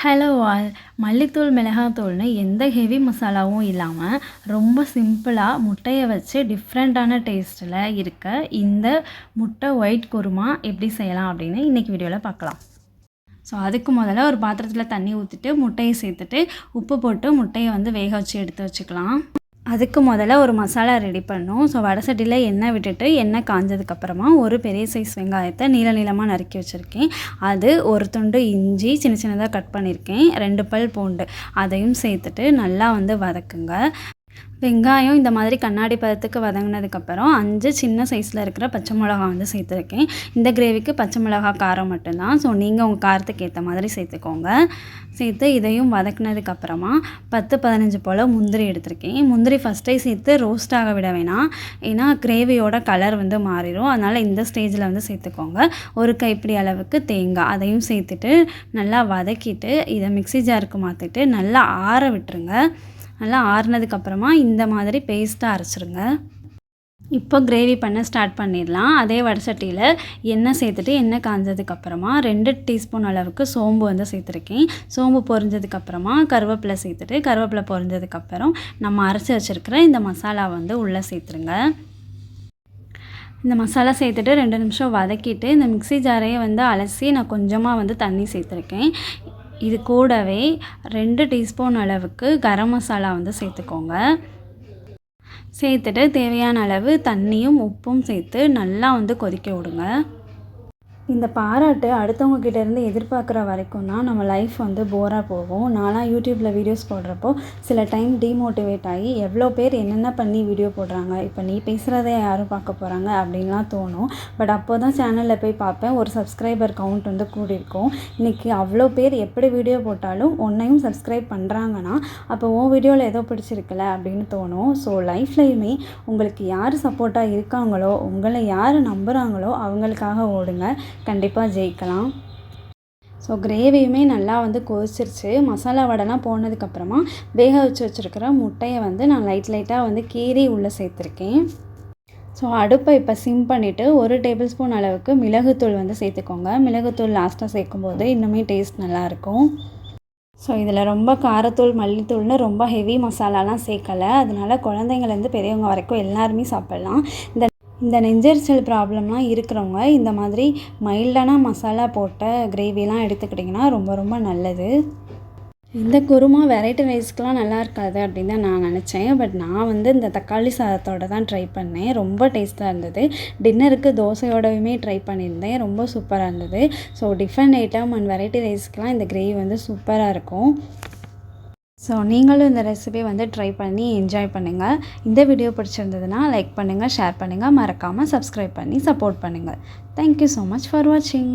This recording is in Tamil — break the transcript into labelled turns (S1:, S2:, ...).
S1: ஹலோ ஆல் மல்லித்தூள் மிளகாத்தூள்னு எந்த ஹெவி மசாலாவும் இல்லாமல் ரொம்ப சிம்பிளாக முட்டையை வச்சு டிஃப்ரெண்ட்டான டேஸ்ட்டில் இருக்க இந்த முட்டை ஒயிட் குருமா எப்படி செய்யலாம் அப்படின்னு இன்றைக்கி வீடியோவில் பார்க்கலாம். ஸோ அதுக்கு முதல்ல ஒரு பாத்திரத்தில் தண்ணி ஊற்றிட்டு முட்டையை சேர்த்துட்டு உப்பு போட்டு முட்டையை வந்து வேக வச்சு எடுத்து வச்சுக்கலாம். அதுக்கு முதல்ல ஒரு மசாலா ரெடி பண்ணோம் ஸோ வடை சட்டியில் எண்ணெய் விட்டுட்டு எண்ணெய் காஞ்சதுக்கப்புறமா ஒரு பெரிய சைஸ் வெங்காயத்தை நீள நீளமாக நறுக்கி வச்சுருக்கேன். அது ஒரு துண்டு இஞ்சி சின்ன சின்னதாக கட் பண்ணியிருக்கேன் ரெண்டு பல் பூண்டு அதையும் சேர்த்துட்டு நல்லா வந்து வதக்குங்க. வெங்காயம் இந்த மாதிரி கண்ணாடி பதத்துக்கு வதங்கினதுக்கப்புறம் அஞ்சு சின்ன சைஸில் இருக்கிற பச்சை மிளகா வந்து சேர்த்துருக்கேன். இந்த கிரேவிக்கு பச்சை மிளகா காரம் மட்டும்தான். ஸோ நீங்கள் உங்கள் காரத்துக்கு ஏற்ற மாதிரி சேர்த்துக்கோங்க. சேர்த்து இதையும் வதக்குனதுக்கப்புறமா பத்து பதினஞ்சு போல் முந்திரி எடுத்திருக்கேன். முந்திரி ஃபஸ்ட்டே சேர்த்து ரோஸ்ட் ஆக விட வேணாம். ஏன்னா கிரேவியோட கலர் வந்து மாறிடும். அதனால் இந்த ஸ்டேஜில் வந்து சேர்த்துக்கோங்க. ஒரு கைப்பிடி அளவுக்கு தேங்காய். அதையும் சேர்த்துட்டு நல்லா வதக்கிட்டு இதை மிக்சி ஜாருக்கு மாற்றிட்டு நல்லா ஆற விட்டுருங்க. நல்லா ஆறுனதுக்கப்புறமா இந்த மாதிரி பேஸ்ட்டாக அரைச்சிருங்க. இப்போ கிரேவி பண்ண ஸ்டார்ட் பண்ணிடலாம். அதே வடசட்டியில் எண்ணெய் சேர்த்துட்டு எண்ணெய் காஞ்சதுக்கப்புறமா ரெண்டு டீஸ்பூன் அளவுக்கு சோம்பு வந்து சேர்த்துருக்கேன். சோம்பு பொரிஞ்சதுக்கப்புறமா கருவேப்பிலை சேர்த்துட்டு கருவேப்பிலை பொரிஞ்சதுக்கப்புறம் நம்ம அரைச்சி வச்சுருக்கிற இந்த மசாலா வந்து உள்ளே சேர்த்துருங்க. இந்த மசாலா சேர்த்துட்டு ரெண்டு நிமிஷம் வதக்கிட்டு இந்த மிக்சி ஜாரையை வந்து அலசி நான் கொஞ்சமாக வந்து தண்ணி சேர்த்துருக்கேன். இது கூடவே ரெண்டு டீஸ்பூன் அளவுக்கு கரம் மசாலா வந்து சேர்த்துக்கோங்க. சேர்த்துட்டு தேவையான அளவு தண்ணியும் உப்பும் சேர்த்து நல்லா வந்து கொதிக்க விடுங்க. இந்த பாராட்டு அடுத்தவங்க கிட்டேருந்து எதிர்பார்க்குற வரைக்கும் தான் நம்ம லைஃப் வந்து போராக போகும். நானாக யூடியூப்பில் வீடியோஸ் போடுறப்போ சில டைம் டிமோட்டிவேட் ஆகி எவ்வளோ பேர் என்னென்ன பண்ணி வீடியோ போடுறாங்க இப்போ நீ பேசுகிறதே யாரும் பார்க்க போகிறாங்க அப்படின்லாம் தோணும். பட் அப்போ தான் சேனலில் போய் பார்ப்பேன். ஒரு சப்ஸ்கிரைபர் கவுண்ட் வந்து கூடியிருக்கும். இன்றைக்கி அவ்வளோ பேர் எப்படி வீடியோ போட்டாலும் ஒன்றையும் சப்ஸ்கிரைப் பண்ணுறாங்கன்னா அப்போ உன் வீடியோவில் ஏதோ பிடிச்சிருக்கல அப்படின்னு தோணும். ஸோ லைஃப்லையுமே உங்களுக்கு யார் சப்போர்ட்டாக இருக்காங்களோ உங்களை யார் நம்புகிறாங்களோ அவங்களுக்காக ஓடுங்க. கண்டிப்பாக ஜெயிக்கலாம். ஸோ கிரேவியுமே நல்லா வந்து கொதிச்சிருச்சு. மசாலா வடைலாம் போனதுக்கப்புறமா வேக வச்சு வச்சுருக்கிற முட்டையை வந்து நான் லைட் லைட்டாக வந்து கீறி உள்ளே சேர்த்துருக்கேன். ஸோ அடுப்பை இப்போ சிம் பண்ணிவிட்டு ஒரு டேபிள் ஸ்பூன் அளவுக்கு மிளகுத்தூள் வந்து சேர்த்துக்கோங்க. மிளகுத்தூள் லாஸ்ட்டாக சேர்க்கும்போது இன்னுமே டேஸ்ட் நல்லாயிருக்கும். ஸோ இதில் ரொம்ப காரத்தூள் மல்லித்தூள்னு ரொம்ப ஹெவி மசாலாலாம் சேர்க்கலை. அதனால் குழந்தைங்கள்லேருந்து பெரியவங்க வரைக்கும் எல்லாருமே சாப்பிட்லாம். இந்த இந்த நெஞ்சரிச்சல் ப்ராப்ளம்லாம் இருக்கிறவங்க இந்த மாதிரி மைல்டான மசாலா போட்ட கிரேவிலாம் எடுத்துக்கிட்டிங்கன்னா ரொம்ப ரொம்ப நல்லது. இந்த குருமா வெரைட்டி ரைஸ்க்கெலாம் நல்லா இருக்காது அப்படின்னு தான் நான் நினச்சேன். பட் நான் வந்து இந்த தக்காளி சாதத்தோடு தான் ட்ரை பண்ணேன். ரொம்ப டேஸ்ட்டாக இருந்தது. டின்னருக்கு தோசையோடவுமே ட்ரை பண்ணியிருந்தேன். ரொம்ப சூப்பராக இருந்தது. So different item and variety ரைஸ்க்கெலாம் இந்த கிரேவி வந்து சூப்பராக இருக்கும். ஸோ நீங்களும் இந்த ரெசிபி வந்து ட்ரை பண்ணி என்ஜாய் பண்ணுங்கள் இந்த வீடியோ பிடிச்சிருந்ததுன்னா லைக் பண்ணுங்கள் ஷேர் பண்ணுங்கள் மறக்காமல் சப்ஸ்கிரைப் பண்ணி சப்போர்ட் பண்ணுங்கள் தேங்க்யூ ஸோ மச் ஃபார் வாட்சிங்